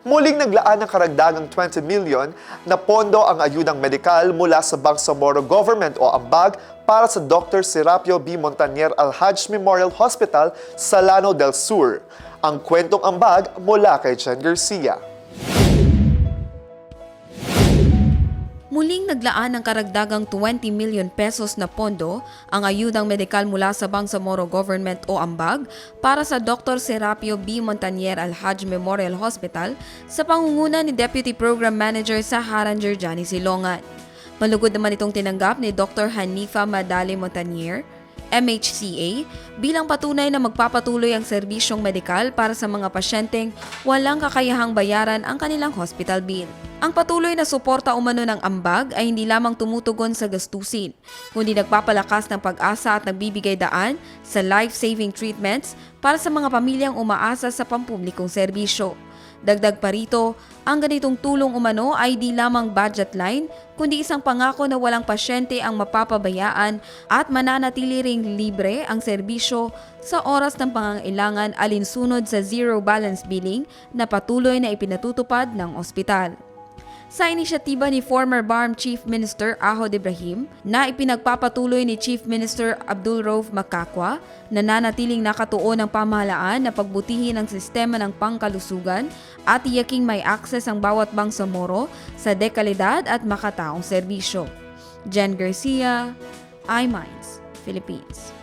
Muling naglaan ng karagdagang 20 million na pondo ang ayudang medikal mula sa Bangsamoro Government o AMBAG para sa Dr. Serapio B. Montañer Alhaj Memorial Hospital sa Lano del Sur. Ang kwentong AMBAG mula kay Jen Garcia. Muling naglaan ng karagdagang 20 million pesos na pondo ang ayudang medikal mula sa Bangsamoro Government o AMBAG para sa Dr. Serapio B. Montañer Alhaj Memorial Hospital sa pangunguna ni Deputy Program Manager sa Haranger Johnny Silongan. Malugod naman itong tinanggap ni Dr. Hanifa Madali Montañer, MHCA, bilang patunay na magpapatuloy ang serbisyong medikal para sa mga pasyenteng walang kakayahang bayaran ang kanilang hospital bill. Ang patuloy na suporta umano ng ambag ay hindi lamang tumutugon sa gastusin, kundi nagpapalakas ng pag-asa at nagbibigay daan sa life-saving treatments para sa mga pamilyang umaasa sa pampublikong serbisyo. Dagdag pa rito, ang ganitong tulong umano ay di lamang budget line, kundi isang pangako na walang pasyente ang mapapabayaan at mananatili ring libre ang serbisyo sa oras ng pangangailangan alinsunod sa zero balance billing na patuloy na ipinatutupad ng ospital sa inisyatiba ni former BARM Chief Minister Ahod Ibrahim na ipinagpapatuloy ni Chief Minister Abdul Rauf Makakwa na nanatiling nakatuon ng pamahalaan na pagbutihin ang sistema ng pangkalusugan at tiyaking may akses ang bawat bangsamoro sa dekalidad at makataong serbisyo. Jen Garcia, iMinds, Philippines.